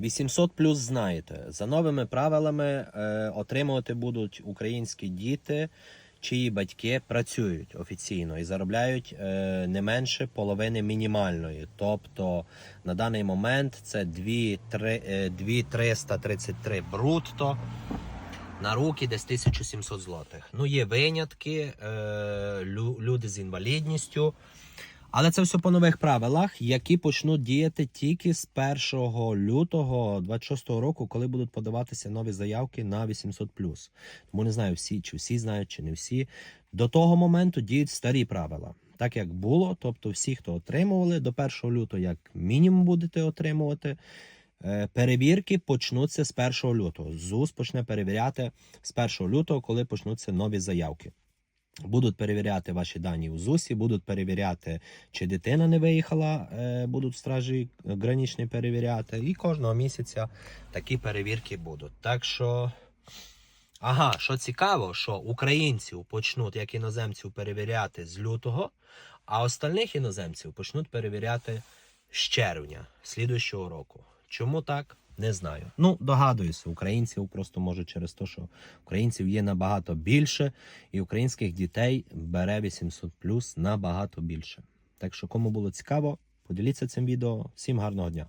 800 плюс знаєте. За новими правилами е, отримувати будуть українські діти, чиї батьки працюють офіційно і заробляють е, не менше половини мінімальної. Тобто на даний момент це 2, 3, е, 2333 брутто. На руки десь 1700 злотих. Ну, є винятки, е, лю- люди з інвалідністю. Але це все по нових правилах, які почнуть діяти тільки з 1 лютого 26 року, коли будуть подаватися нові заявки на 800 Тому не знаю всі, чи всі знають, чи не всі. До того моменту діють старі правила. Так як було, тобто всі, хто отримували, до 1 лютого, як мінімум, будете отримувати. Е, Перевірки почнуться з 1 лютого. ЗУС почне перевіряти з 1 лютого, коли почнуться нові заявки. Будуть перевіряти ваші дані у ЗУСі, будуть перевіряти, чи дитина не виїхала, е, будуть стражі гранічні перевіряти. І кожного місяця такі перевірки будуть. Так що, ага, що цікаво, що українців почнуть як іноземців перевіряти з лютого, а остальних іноземців почнуть перевіряти з червня слідуючого року. Чому так? Не знаю. Ну, догадуюся, українців просто може через те, що українців є набагато більше, і українських дітей бере 800 плюс набагато більше. Так що, кому було цікаво, поділіться цим відео. Всім гарного дня!